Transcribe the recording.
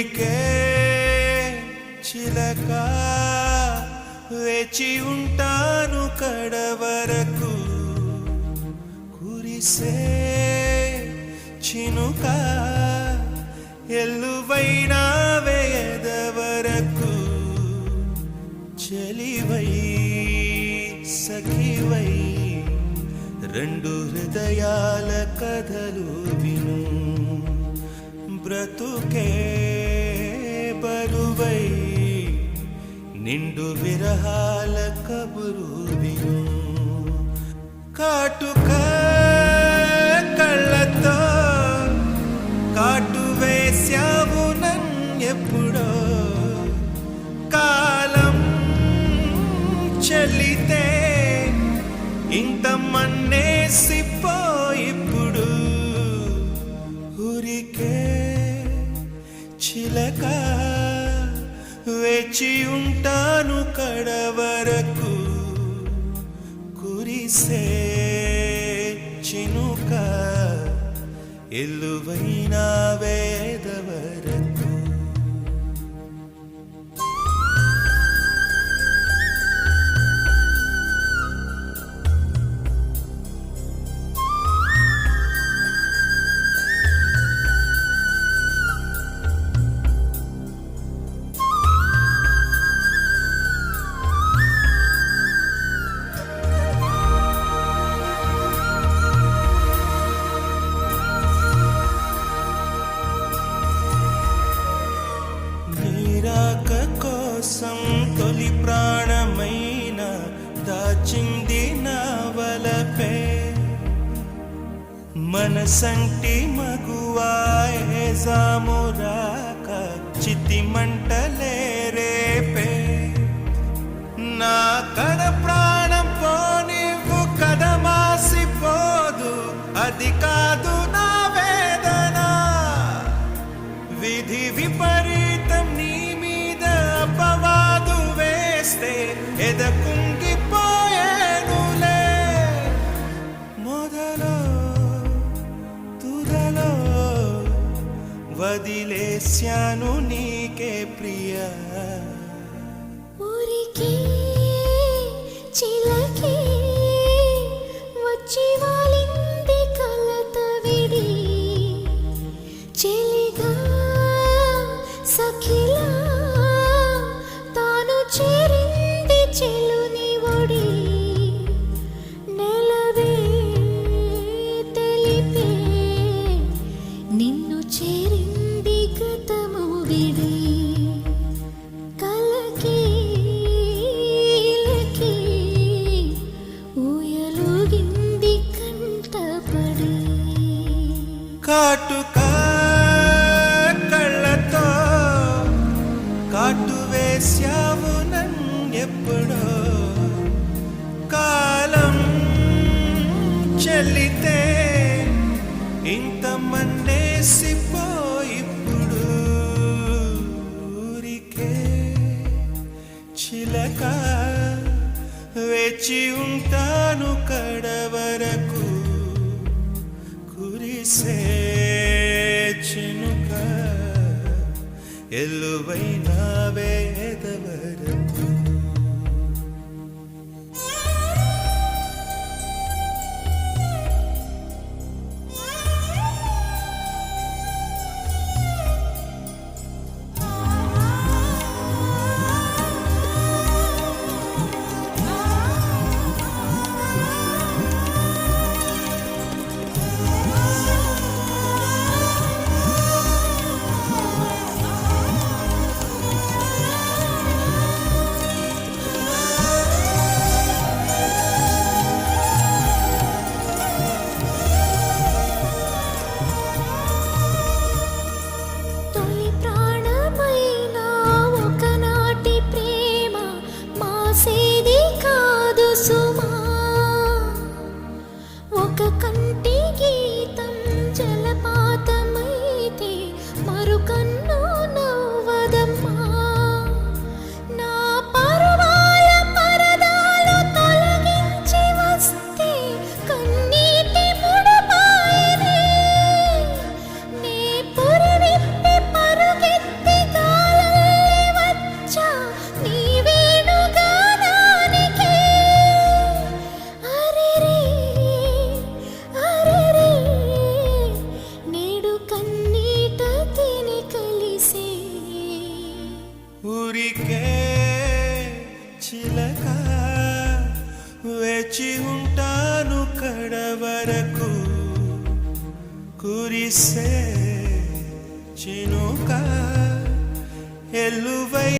ఊరికే చిలక వేచి ఉంటాను కడవరకు. కురిసే చినుక ఎల్లువైనా వేదవరకు చెలివై సఖివై రెండు హృదయాల కథలు విను. బ్రతుకే బరువై నిండు విరహాల కబురు విను. కాటుక కళ్ళతో కాటు వేశావు నన్నెప్పుడో. కాలం చెల్లితే ఇంత మన్నేసిపో ఇప్పుడు. ఊరికే చిలక వేచి ఉంటాను కడవరకు కురిసే చినుక ఎల్లువైన వేదవర మనసంటి మగువాయే జామురాక చితి మంటలే రేపే. నా కడ ప్రాణం పోనివ్వు కదమాసిపోదు అది కాదు నా వేదన. విధి విపరీతం నీ మీద అపవాదు వేస్తే ఎదకుంగి వదిలేశాను నీకే ప్రియ. ఊరికి చిలకే గతము విడి కలకీలకి ఊయలుగింది కంటపడి కాటుక కళ్ళతో కాటు వేశావు నన్నెప్పుడో కాలం చెల్లితే ఇంత మన్నేసిపో ఊరికే చిలక వేచి ఉంటాను కడవరకు కురిసే చినుక ఎల్లువైన వేచి ఉంటాను కడవరకు. కురిసే చినుక ఎల్లువై